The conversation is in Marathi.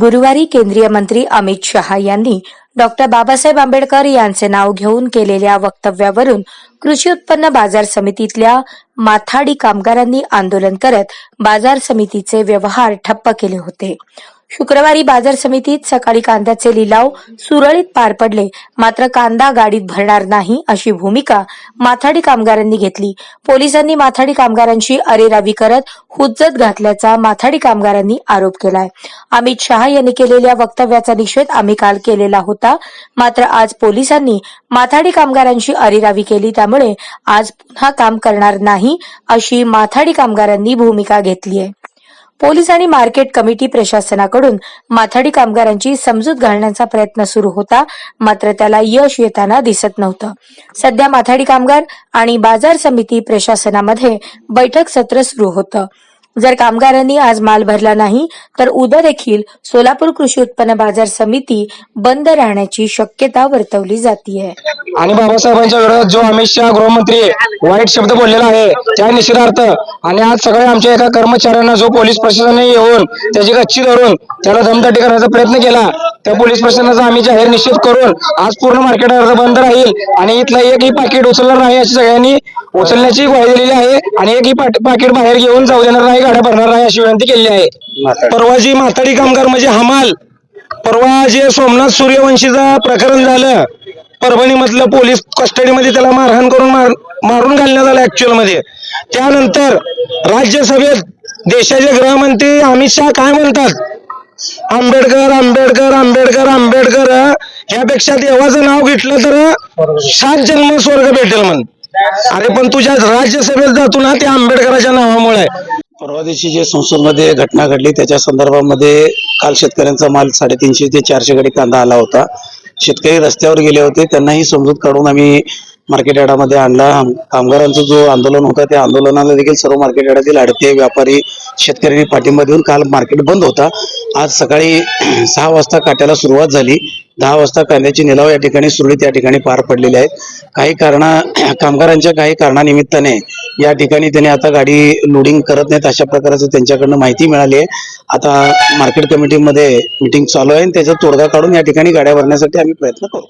गुरुवारी केंद्रीय मंत्री अमित शहा यांनी डॉक्टर बाबासाहेब आंबेडकर यांचे नाव घेऊन केलेल्या वक्तव्यावरून कृषी उत्पन्न बाजार समितीतल्या माथाडी कामगारांनी आंदोलन करत बाजार समितीचे व्यवहार ठप्प केले होते. शुक्रवारी बाजार समितीत सकाळी कांद्याचे लिलाव सुरळीत पार पडले. मात्र कांदा गाडीत भरणार नाही अशी भूमिका माथाडी कामगारांनी घेतली. पोलिसांनी माथाडी कामगारांची अरेरावी करत हुज्जत घातल्याचा माथाडी कामगारांनी आरोप केलाय. अमित शहा यांनी केलेल्या वक्तव्याचा निषेध आम्ही काल केलेला होता. मात्र आज पोलिसांनी माथाडी कामगारांची अरेरावी केली त्यामुळे आज पुन्हा काम करणार नाही अशी माथाडी कामगारांनी भूमिका घेतली आहे. पोलीस आणि मार्केट कमिटी प्रशासनाकडून माथाडी कामगारांची समजूत घालण्याचा प्रयत्न सुरू होता मात्र त्याला यश येताना दिसत नव्हतं. सध्या माथाडी कामगार आणि बाजार समिती प्रशासनामध्ये बैठक सत्र सुरू होतं. जर कामगारांनी आज माल भरला नाही तर उद्या देखील सोलापूर कृषी उत्पन्न बाजार समिती बंद राहण्याची शक्यता वर्तवली जाते आणि बाबासाहेबांच्या विरोधात जो अमित शहा गृहमंत्री वाईट शब्द बोललेला आहे त्या निषेधार्थ आणि आज सगळे आमच्या एका कर्मचाऱ्यांना जो पोलीस प्रशासनाने येऊन त्याची गच्ची धरून त्याला दमदाटी करण्याचा प्रयत्न केला त्या पोलीस प्रशासनाचा आम्ही जाहीर निषेध करून आज पूर्ण मार्केट बंद राहील आणि इथला एकही पाकिट उचलणार नाही अशी सगळ्यांनी उचलण्याची ग्वाही दिलेली आहे आणि एकही पाट- पाकिट बाहेर घेऊन जाऊ देणार नाही गाड्या भरणार नाही अशी विनंती केलेली आहे. परवा जी म्हाताडी कामगार म्हणजे हमाल परवा जे सोमनाथ सूर्यवंशीचं प्रकरण झालं परभणी मधलं पोलीस कस्टडीमध्ये त्याला मारहाण करून मार मारून घालण्यात आलं ऍक्च्युअलमध्ये. त्यानंतर राज्यसभेत देशाचे गृहमंत्री अमित शहा काय म्हणतात? आंबेडकर आंबेडकर आंबेडकर आंबेडकर ह्यापेक्षा देवाचं नाव घेतलं तर सात जन्म स्वर्ग भेटेल म्हण. अरे पण तुझ्या राज्यसभेत जातो ना त्या आंबेडकराच्या नावामुळे. परवा दिवशी जे संसदमध्ये घटना घडली त्याच्या संदर्भामध्ये काल शेतकऱ्यांचा माल साडेतीनशे ते चारशे गाडी कांदा आला होता. शेतकरी रस्त्यावर गेले होते त्यांनाही समजूत काढून आम्ही मार्केट यार्डामध्ये आणला. कामगारांचं जो आंदोलन होता त्या आंदोलनाला देखील सर्व मार्केट यार्डातील आडते व्यापारी शेतकऱ्यांनी पाठिंबा देऊन काल मार्केट बंद होता. आज सकाळी सहा वाजता काट्याला सुरुवात झाली. दहा वाजता कांद्याची निलाव या ठिकाणी सुरळीत या ठिकाणी पार पडलेले आहेत काही कारणा कामगारांच्या काही कारणानिमित्ताने या ठिकाणी त्यांनी आता गाडी लोडिंग करत नाहीत अशा प्रकारचं त्यांच्याकडनं माहिती मिळाली आहे. आता मार्केट कमिटीमध्ये मिटिंग चालू आहे आणि त्याचा तोडगा काढून या ठिकाणी गाड्या भरण्यासाठी आम्ही प्रयत्न करू.